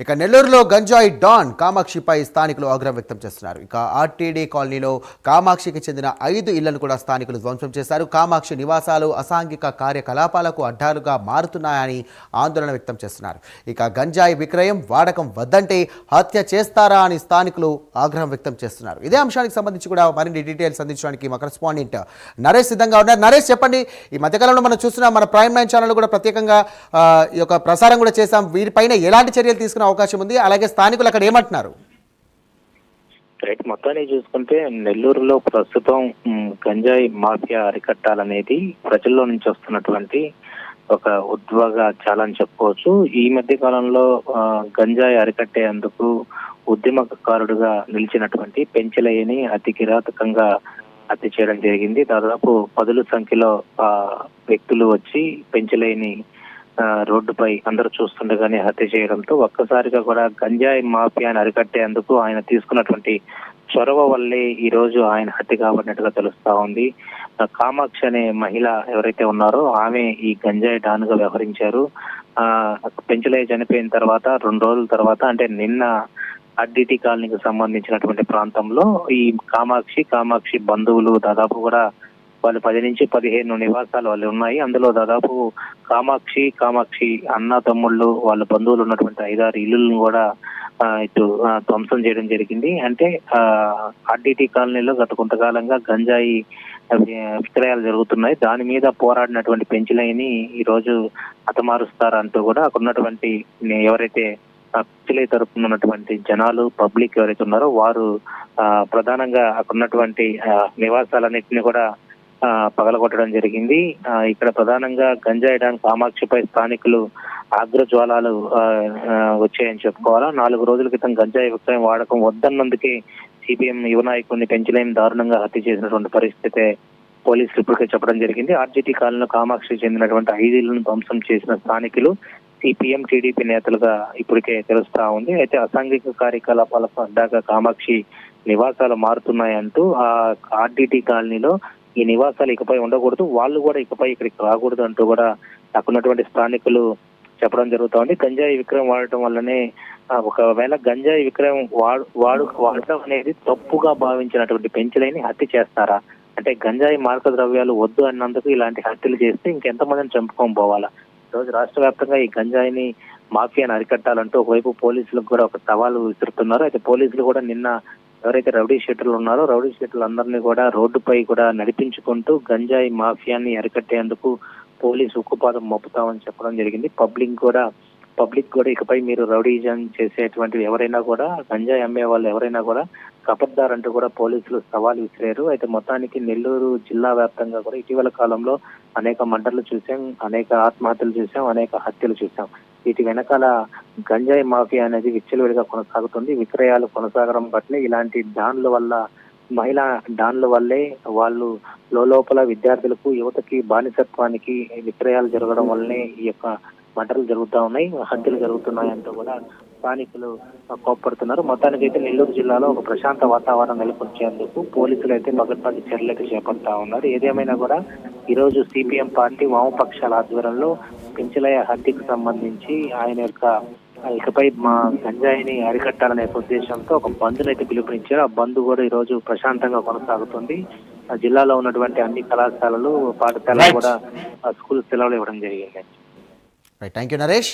ఇక నెల్లూరులో గంజాయి డాన్ కామాక్షిపై స్థానికులు ఆగ్రహం వ్యక్తం చేస్తున్నారు. ఇక ఆర్టీడీ కాలనీలో కామాక్షికి చెందిన ఐదు ఇళ్ళను కూడా స్థానికులు ధ్వంసం చేశారు. కామాక్షి నివాసాలు అసాంఘిక కార్యకలాపాలకు అడ్డాలుగా మారుతున్నాయని ఆందోళన వ్యక్తం చేస్తున్నారు. ఇక గంజాయి విక్రయం వాడకం వద్దంటే హత్య చేస్తారా అని స్థానికులు ఆగ్రహం వ్యక్తం చేస్తున్నారు. ఇదే అంశానికి సంబంధించి కూడా మరిన్ని డీటెయిల్స్ అందించడానికి మా కరెస్పాండెంట్ నరేష్ సిద్ధంగా ఉన్నారు. నరేష్ చెప్పండి. ఈ మధ్యకాలంలో మనం చూస్తున్నాం మన ప్రైమ్ లైన్ ఛానల్ కూడా ప్రత్యేకంగా ఈ యొక్క ప్రసారం కూడా చేశాం. వీరిపైన ఎలాంటి చర్యలు తీసుకునే అవకాశం ఉంది. అలాగే స్థానికులు అక్కడ ఏమంటున్నారు? రైట్ మొత్తాన్ని చూసుకుంటే నెల్లూరులో ప్రస్తుతం గంజాయి మాఫియా అరికట్టాలనేది ప్రజల్లో నుంచి వస్తున్నటువంటి ఒక ఉద్వేగ చాలా అని చెప్పుకోవచ్చు. ఈ మధ్య కాలంలో గంజాయి అరికట్టేందుకు ఉద్యమకారుడుగా నిలిచినటువంటి పెంచలయ్యని అతి కిరాతకంగా హత్య చేయడం జరిగింది. దాదాపు పదుల సంఖ్యలో వ్యక్తులు వచ్చి పెంచలేని రోడ్డుపై అందరూ చూస్తుండగానే హత్య చేయడంతో ఒక్కసారిగా కూడా గంజాయి మాఫియాని అరికట్టేందుకు ఆయన తీసుకున్నటువంటి చొరవ వల్లే ఈ రోజు ఆయన హత్య కాబడినట్టుగా తెలుస్తా ఉంది. కామాక్షి అనే మహిళ ఎవరైతే ఉన్నారో ఆమె ఈ గంజాయి డాన్గా వ్యవహరించారు. ఆ పెంచులయ్య చనిపోయిన తర్వాత రెండు రోజుల తర్వాత అంటే నిన్న అడ్డిటి కాలనీకి సంబంధించినటువంటి ప్రాంతంలో ఈ కామాక్షి కామాక్షి బంధువులు దాదాపు కూడా వాళ్ళు పది నుంచి పదిహేను నివాసాలు వాళ్ళు ఉన్నాయి. అందులో దాదాపు కామాక్షి కామాక్షి అన్న తమ్ముళ్ళు వాళ్ళ బంధువులు ఉన్నటువంటి ఐదారు ఇల్లులను కూడా ఇటు ధ్వంసం చేయడం జరిగింది. అంటే ఆర్డిటి కాలనీలో గత కొంతకాలంగా గంజాయి విక్రయాలు జరుగుతున్నాయి. దాని మీద పోరాడినటువంటి పెంచులైని ఈ రోజు హతమారుస్తారంటూ కూడా అక్కడ ఉన్నటువంటి ఎవరైతే పిచ్చిలై తరపున ఉన్నటువంటి జనాలు పబ్లిక్ ఎవరైతే ఉన్నారో వారు ఆ, ప్రధానంగా అక్కడ ఉన్నటువంటి నివాసాలన్నింటినీ కూడా పగలగొట్టడం జరిగింది. ఆ, ఇక్కడ ప్రధానంగా గంజాయడానికి కామాక్షిపై స్థానికులు ఆగ్రజ్వాలాలు వచ్చాయని చెప్పుకోవాలా. నాలుగు రోజుల క్రితం గంజాయి విక్రయం వాడకం వద్దన్నందుకే సిపిఎం యువ నాయకుడిని పెంచలేని దారుణంగా హత్య చేసినటువంటి పరిస్థితి పోలీసులు ఇప్పటికే చెప్పడం జరిగింది. ఆర్జీటీ కాలంలో కామాక్షి చెందినటువంటి ఐదేళ్ళను ధ్వంసం చేసిన స్థానికులు సిపిఎం టీడీపీ నేతలుగా ఇప్పటికే తెలుస్తా ఉంది. అయితే అసాంఘిక కార్యకలాపాలకు అడ్డాగా కామాక్షి నివాసాలు మారుతున్నాయంటూ ఆ ఆర్డిటి కాలనీలో ఈ నివాసాలు ఇకపై ఉండకూడదు వాళ్ళు కూడా ఇకపై ఇక్కడికి రాకూడదు అంటూ కూడా అక్కడున్నటువంటి స్థానికులు చెప్పడం జరుగుతోంది. గంజాయి విక్రయం వాడటం వల్లనే ఒకవేళ గంజాయి విక్రయం వాడు వాడు వాడటం అనేది తప్పుగా భావించినటువంటి పెంచులైని హత్య చేస్తారా? అంటే గంజాయి మార్క ద్రవ్యాలు వద్దు అన్నందుకు ఇలాంటి హత్యలు చేస్తే ఇంకెంతమందిని చంపుకొని పోవాలా? ఈ రోజు రాష్ట్ర వ్యాప్తంగా ఈ గంజాయిని మాఫియాని అరికట్టాలంటూ ఒకవైపు పోలీసులకు కూడా ఒక సవాలు విసురుతున్నారు. అయితే పోలీసులు కూడా నిన్న ఎవరైతే రౌడీ షీటర్లు ఉన్నారో రౌడీ షెటర్లు అందరినీ కూడా రోడ్డుపై కూడా నడిపించుకుంటూ గంజాయి మాఫియాని అరికట్టేందుకు పోలీసు ఉక్కుపాదం మోపుతామని చెప్పడం జరిగింది. పబ్లిక్ కూడా పబ్లిక్ కూడా ఇకపై మీరు రౌడీజం చేసేటువంటివి ఎవరైనా కూడా గంజాయి అమ్మే వాళ్ళు ఎవరైనా కూడా కపద్దారంటూ కూడా పోలీసులు సవాల్ విసిరారు. అయితే మొత్తానికి నెల్లూరు జిల్లా వ్యాప్తంగా కూడా ఇటీవల కాలంలో అనేక మంటలు చూసాం అనేక ఆత్మహత్యలు చూసాం అనేక హత్యలు చూసాం. వీటి వెనకాల గంజాయి మాఫియా అనేది విచ్చలవిడిగా కొనసాగుతుంది. విక్రయాలు కొనసాగడం పట్ల ఇలాంటి డాన్ల వల్ల మహిళా డాన్ల వల్లే వాళ్ళు లోపల విద్యార్థులకు యువతకి బానిసత్వానికి విక్రయాలు జరగడం వల్లనే ఈ యొక్క మంటలు జరుగుతూ ఉన్నాయి. హత్యలు జరుగుతున్నాయి అంటూ కూడా స్థానికులు కోప్పడుతున్నారు. మొత్తానికి అయితే నెల్లూరు జిల్లాలో ఒక ప్రశాంత వాతావరణం నెలకొల్చేందుకు పోలీసులు అయితే పగడ్బందీ చర్యలు అయితే చేపడతా ఉన్నారు. ఏదేమైనా కూడా ఈ రోజు సిపిఎం పార్టీ వామపక్షాల ఆధ్వర్యంలో పెంచలయ హత్యకు సంబంధించి ఆయన యొక్క ఇకపై మా గంజాయిని అరికట్టాలనే ఉద్దేశంతో ఒక బంద్ను అయితే పిలుపునిచ్చారు. ఆ బంద్ కూడా ఈ రోజు ప్రశాంతంగా కొనసాగుతుంది. ఆ జిల్లాలో ఉన్నటువంటి అన్ని కళాశాలలు పాఠశాలలు. కూడా స్కూల్ సెలవులు ఇవ్వడం జరిగింది. Thank you Naresh